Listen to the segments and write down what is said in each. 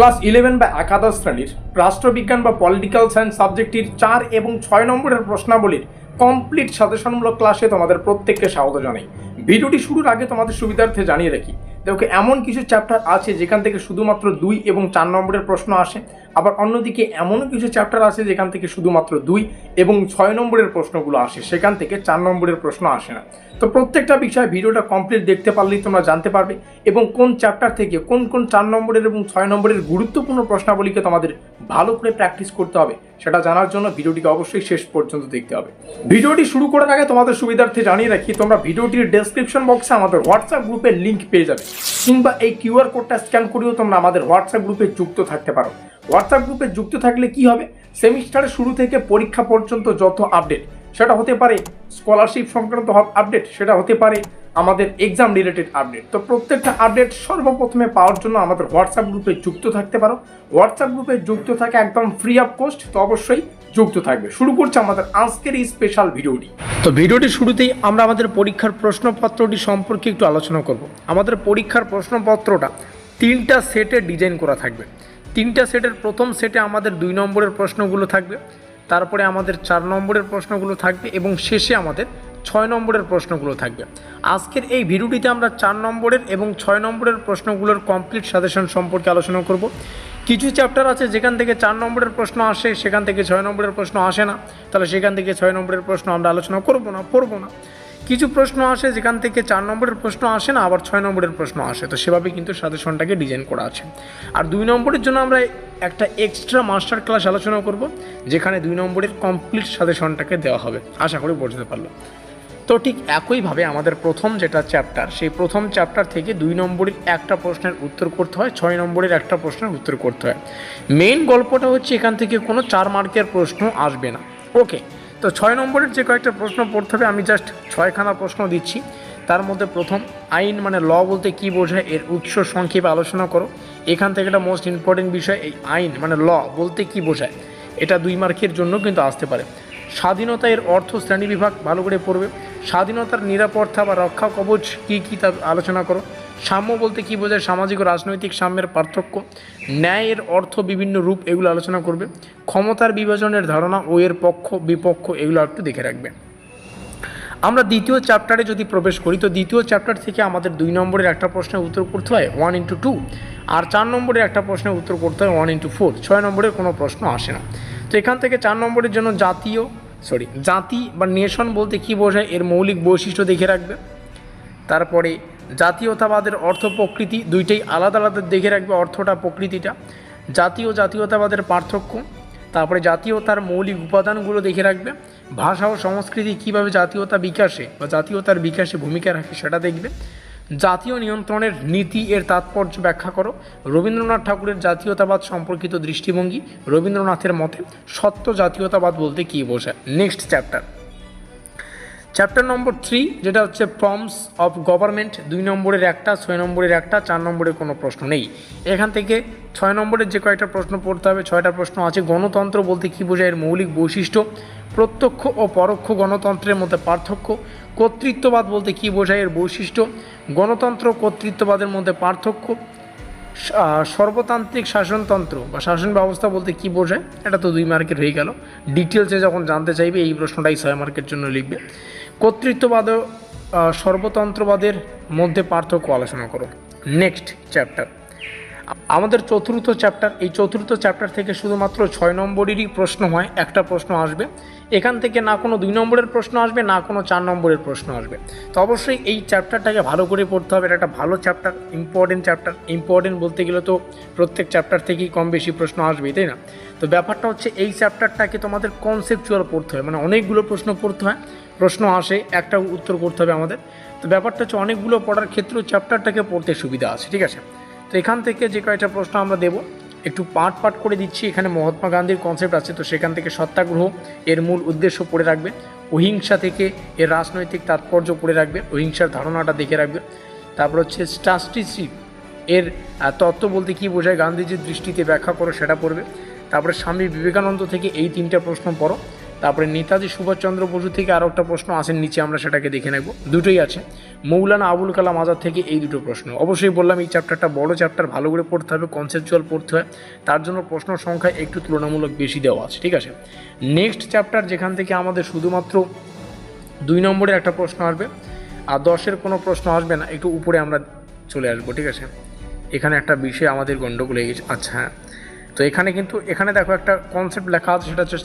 Class eleven বা একাদশ শ্রেণির রাষ্ট্রবিজ্ঞান বা পলিটিক্যাল সায়েন্স সাবজেক্টটির চার এবং ছয় নম্বরের প্রশ্নাবলীর কমপ্লিট সাজেশনমূলক ক্লাসে তোমাদের প্রত্যেককে স্বাগত জানাই। ভিডিওটি শুরুর আগে তোমাদের সুবিধার্থে জানিয়ে রাখি, দেখো এমন কিছু চ্যাপ্টার আছে যেখান থেকে শুধুমাত্র দুই এবং চার নম্বরের প্রশ্ন আসে, আবার অন্যদিকে এমনও কিছু চ্যাপ্টার আছে যেখান থেকে শুধুমাত্র দুই এবং ছয় নম্বরের প্রশ্নগুলো আসে, সেখান থেকে চার নম্বরের প্রশ্ন আসে না। তো প্রত্যেকটা বিষয় ভিডিওটা কমপ্লিট দেখতে পারলেই তোমরা জানতে পারবে এবং কোন চ্যাপ্টার থেকে কোন কোন চার নম্বরের এবং ছয় নম্বরের গুরুত্বপূর্ণ প্রশ্নাবলীকে তোমাদের ভালো করে প্র্যাকটিস করতে হবে, সেটা জানার জন্য ভিডিওটিকে অবশ্যই শেষ পর্যন্ত দেখতে হবে। ভিডিওটি শুরু করার আগে তোমাদের সুবিধার্থে জানিয়ে রাখি, তোমরা ভিডিওটির ডেসক্রিপশন বক্সে আমাদের হোয়াটসঅ্যাপ গ্রুপের লিঙ্ক পেয়ে যাবে, কিংবা এই কিউআর কোডটা স্ক্যান করেও তোমরা আমাদের হোয়াটসঅ্যাপ গ্রুপে যুক্ত থাকতে পারো। হোয়াটসঅ্যাপ গ্রুপে যুক্ত থাকলে কি হবে? সেমিস্টারের শুরু থেকে পরীক্ষা পর্যন্ত যত আপডেট সেটা হতে পারে স্কলারশিপ সংক্রান্ত আপডেট সেটা হতে পারে আমাদের এক্সাম রিলেটেড আপডেট তো প্রত্যেকটা আপডেট সর্বপ্রথমে পাওয়ার জন্য আমাদের হোয়াটসঅ্যাপ গ্রুপে যুক্ত থাকতে পারো। হোয়াটসঅ্যাপ গ্রুপে যুক্ত থাকে একদম ফ্রি অফ কস্ট তো অবশ্যই যুক্ত থাকবে। শুরু করছে আমাদের আজকের এই স্পেশাল ভিডিওটি তো ভিডিওটি শুরুতেই আমরা আমাদের পরীক্ষার প্রশ্নপত্রটি সম্পর্কে একটু আলোচনা করব। আমাদের পরীক্ষার প্রশ্নপত্রটা তিনটা সেটে ডিজাইন করা থাকবে। তিনটা সেটের প্রথম সেটে আমাদের দুই নম্বরের প্রশ্নগুলো থাকবে। তারপরে আমাদের চার নম্বরের প্রশ্নগুলো থাকবে এবং শেষে আমাদের ছয় নম্বরের প্রশ্নগুলো থাকবে। আজকের এই ভিডিওটিতে আমরা চার নম্বরের এবং ছয় নম্বরের প্রশ্নগুলোর কমপ্লিট সাজেশন সম্পর্কে আলোচনা করব। কিছু চ্যাপ্টার আছে যেখান থেকে চার নম্বরের প্রশ্ন আসে, সেখান থেকে ছয় নম্বরের প্রশ্ন আসে না। তাহলে সেখান থেকে ছয় নম্বরের প্রশ্ন আমরা আলোচনা করব না, পড়ব না। কিছু প্রশ্ন আসে, যেখান থেকে চার নম্বরের প্রশ্ন আসে না, আবার ছয় নম্বরের প্রশ্ন আসে। তো সেভাবে কিন্তু সাজেশনটাকে ডিজাইন করা আছে। আর দুই নম্বরের জন্য আমরা একটা এক্সট্রা মাস্টার ক্লাস আলোচনা করব, যেখানে দুই নম্বরের কমপ্লিট সাজেশনটাকে দেওয়া হবে। আশা করি বুঝতে পারল। তো ঠিক একইভাবে আমাদের প্রথম যেটা চ্যাপ্টার সেই প্রথম চ্যাপ্টার থেকে দুই নম্বরের একটা প্রশ্নের উত্তর করতে হয়, ছয় নম্বরের একটা প্রশ্নের উত্তর করতে হয়। মেইন গল্পটা হচ্ছে এখান থেকে কোনো চার মার্কের প্রশ্ন আসবে না। ওকে তো ছয় নম্বরের যে কয়েকটা প্রশ্ন পড়তে হবে, আমি জাস্ট ছয়খানা প্রশ্ন দিচ্ছি। তার মধ্যে প্রথম, আইন মানে ল বলতে কি বোঝায়, এর উৎস সংক্ষেপে আলোচনা করো। এখান থেকে একটা মোস্ট ইম্পর্টেন্ট বিষয়, এই আইন মানে ল বলতে কি বোঝায়, এটা দুই মার্কের জন্য কিন্তু আসতে পারে। স্বাধীনতা এর অর্থ শ্রেণি বিভাগ, ভালো করে পড়বে। স্বাধীনতার নিরাপত্তা বা রক্ষা কবচ কী কী তা আলোচনা করো। সাম্য বলতে কী বোঝায়? সামাজিক ও রাজনৈতিক সাম্যের পার্থক্য। ন্যায়ের অর্থ বিভিন্ন রূপ, এগুলো আলোচনা করবে। ক্ষমতার বিভাজনের ধারণা ও এর পক্ষ, বিপক্ষ, এগুলো একটু দেখে রাখবে। আমরা দ্বিতীয় চ্যাপ্টারে যদি প্রবেশ করি, তো দ্বিতীয় চ্যাপ্টার থেকে আমাদের দুই নম্বরের একটা প্রশ্নের উত্তর করতে হয় ওয়ান ইন্টু টু আর চার নম্বরের একটা প্রশ্নের উত্তর করতে হয় ওয়ান ইন্টু ফোর ছয় নম্বরের কোনো প্রশ্ন আসে না। তো এখান থেকে চার নম্বরের জন্য জাতীয় সরি জাতি বা নেশন বলতে কী বোঝায়? এর মৌলিক বৈশিষ্ট্য দেখে রাখবে। তারপরে জাতীয়তাবাদের অর্থ প্রকৃতি দুইটাই আলাদা আলাদা দেখে রাখবে অর্থটা প্রকৃতিটা। জাতীয় জাতীয়তাবাদের পার্থক্য, তারপরে জাতীয়তার মৌলিক উপাদানগুলো দেখে রাখবে। ভাষা ও সংস্কৃতি কীভাবে জাতীয়তা বিকাশে বা জাতীয়তার বিকাশে ভূমিকা রাখে সেটা দেখবে। জাতীয় নিয়ন্ত্রণের নীতি এর তাৎপর্য ব্যাখ্যা করো। রবীন্দ্রনাথ ঠাকুরের জাতীয়তাবাদ সম্পর্কিত দৃষ্টিভঙ্গি রবীন্দ্রনাথের মতে সত্য জাতীয়তাবাদ বলতে কী বোঝায়? Next chapter chapter number three যেটা হচ্ছে ফর্মস অফ গভর্নমেন্ট দুই নম্বরের একটা, ছয় নম্বরের একটা, চার নম্বরের কোনো প্রশ্ন নেই। এখান থেকে ছয় নম্বরের যে কয়েকটা প্রশ্ন পড়তে হবে, ছয়টা প্রশ্ন আছে। গণতন্ত্র বলতে কী বোঝায় এর মৌলিক বৈশিষ্ট্য? প্রত্যক্ষ ও পরোক্ষ গণতন্ত্রের মধ্যে পার্থক্য। কর্তৃত্ববাদ বলতে কী বোঝায় এর বৈশিষ্ট্য? গণতন্ত্র কর্তৃত্ববাদের মধ্যে পার্থক্য। সর্বতান্ত্রিক শাসনতন্ত্র বা শাসন ব্যবস্থা বলতে কী বোঝায়? এটা তো দুই মার্কের হয়ে গেল। ডিটেলসে যখন জানতে চাইবে, এই প্রশ্নটাই ছয় মার্কের জন্য লিখবে। কর্তৃত্ববাদ সর্বতন্ত্রবাদের মধ্যে পার্থক্য আলোচনা করো নেক্সট চ্যাপ্টার আমাদের চতুর্থ চ্যাপ্টার এই চতুর্থ চ্যাপ্টার থেকে শুধুমাত্র ছয় নম্বরেরই প্রশ্ন হয়, একটা প্রশ্ন আসবে। এখান থেকে না কোনো দুই নম্বরের প্রশ্ন আসবে, না কোনো চার নম্বরের প্রশ্ন আসবে। তো অবশ্যই এই চ্যাপ্টারটাকে ভালো করে পড়তে হবে, এটা একটা ভালো চ্যাপ্টার ইম্পর্টেন্ট চ্যাপ্টার ইম্পর্টেন্ট বলতে গেলে তো প্রত্যেক চ্যাপ্টার থেকেই কম বেশি প্রশ্ন আসবেই, তাই না? তো ব্যাপারটা হচ্ছে এই চ্যাপ্টারটাকে তোমাদের কনসেপচুয়াল পড়তে হয় মানে অনেকগুলো প্রশ্ন পড়তে হয়, প্রশ্ন আসে, একটা উত্তর করতে হবে আমাদের। তো ব্যাপারটা হচ্ছে অনেকগুলো পড়ার ক্ষেত্রেও চ্যাপ্টারটাকে পড়তে সুবিধা আছে, ঠিক আছে? তো এখান থেকে যে কয়েকটা প্রশ্ন আমরা দেব, একটু পাট পাট করে দিচ্ছি। এখানে মহাত্মা গান্ধীর কনসেপ্ট আছে, তো সেখান থেকে সত্যাগ্রহ এর মূল উদ্দেশ্য পড়ে রাখবে অহিংসা থেকে এর রাজনৈতিক তাৎপর্য পড়ে রাখবে অহিংসার ধারণাটা দেখে রাখবে তারপর হচ্ছে স্টাস্টিসিপ এর তত্ত্ব বলতে কী বোঝায়? গান্ধীজির দৃষ্টিতে ব্যাখ্যা করো, সেটা পড়বে। তারপরে স্বামী বিবেকানন্দ থেকে এই তিনটা প্রশ্ন পড়ো। তারপরে নেতাজি সুভাষচন্দ্র বসু থেকে আরও একটা প্রশ্ন আসেন, নিচে আমরা সেটাকে দেখে নেব। দুটোই আছে। মৌলানা আবুল কালাম আজাদ থেকে এই দুটো প্রশ্ন। অবশ্যই বললাম, এই চ্যাপ্টারটা বড় চ্যাপ্টার ভালো করে পড়তে হবে কনসেপচুয়াল পড়তে হয়। তার জন্য প্রশ্ন সংখ্যা একটু তুলনামূলক বেশি দেওয়া আছে, ঠিক আছে? নেক্সট চ্যাপ্টার যেখান থেকে আমাদের শুধুমাত্র দুই নম্বরের একটা প্রশ্ন আসবে, আর দশের কোনো প্রশ্ন আসবে না, একটু উপরে আমরা চলে আসব, ঠিক আছে? এখানে একটা বিষয় আমাদের গণ্ডগোল হয়ে গেছে। আচ্ছা হ্যাঁ তো এখানে কিন্তু, এখানে দেখো একটা কনসেপ্ট লেখা আছে, সেটা হচ্ছে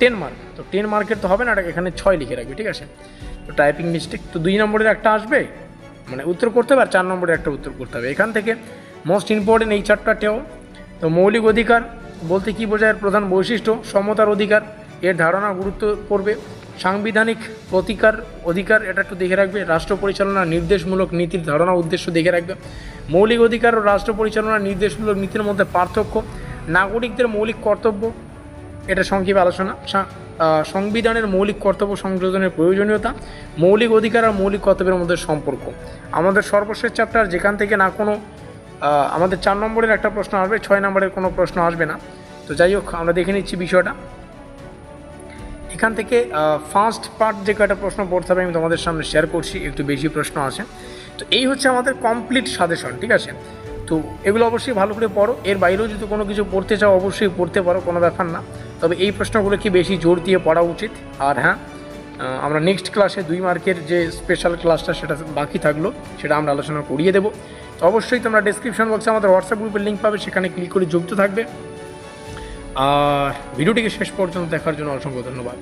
টেন মার্ক তো টেন মার্কের তো হবে না এখানে ছয় লিখে রাখবে, ঠিক আছে? তো টাইপিং মিস্টেক তো দুই নম্বরের একটা আসবে মানে উত্তর করতে হবে, আর চার নম্বরের একটা উত্তর করতে হবে। এখান থেকে মোস্ট ইম্পর্টেন্ট এই চ্যাপ্টারটাও তো মৌলিক অধিকার বলতে কী বোঝায়? প্রধান বৈশিষ্ট্য, সমতার অধিকার, এর ধারণা গুরুত্ব পড়বে। সাংবিধানিক প্রতিকার অধিকার, এটা একটু দেখে রাখবে। রাষ্ট্র পরিচালনার নির্দেশমূলক নীতির ধারণা, উদ্দেশ্য দেখে রাখবে। মৌলিক অধিকার ও রাষ্ট্র পরিচালনার নির্দেশমূলক নীতির মধ্যে পার্থক্য নাগরিকদের মৌলিক কর্তব্য, এটা সংক্ষেপে আলোচনা সংবিধানের মৌলিক কর্তব্য সংযোজনের প্রয়োজনীয়তা, মৌলিক অধিকার আর মৌলিক কর্তব্যের মধ্যে সম্পর্ক। আমাদের সর্বশেষ চ্যাপ্টার যেখান থেকে না কোনো আমাদের চার নম্বরের একটা প্রশ্ন আসবে, ছয় নম্বরের কোনো প্রশ্ন আসবে না। তো যাই হোক, আমরা দেখে নিচ্ছি বিষয়টা। এখান থেকে ফার্স্ট পার্ট যে কয়টা প্রশ্ন পড়তে হবে আমি তোমাদের সামনে শেয়ার করছি, একটু বেশি প্রশ্ন আছে তো এই হচ্ছে আমাদের কমপ্লিট সাজেশন ঠিক আছে? তো এগুলো অবশ্যই ভালো করে পড়ো। এর বাইরেও যদি কোনো কিছু পড়তে চাও, অবশ্যই পড়তে পারো, কোনো ব্যাপার না। তবে এই প্রশ্নগুলো কি বেশি জোর দিয়ে পড়া উচিত? আর হ্যাঁ আমরা নেক্সট ক্লাসে দুই মার্কের যে স্পেশাল ক্লাসটা সেটা বাকি থাকল, সেটা আমরা আলোচনা করিয়ে দেবো। তো অবশ্যই তোমরা ডিসক্রিপশন বক্সে আমাদের হোয়াটসঅ্যাপ গ্রুপের লিঙ্ক পাবে, সেখানে ক্লিক করে যুক্ত থাকবে। আর ভিডিওটিকে শেষ পর্যন্ত দেখার জন্য অসংখ্য ধন্যবাদ।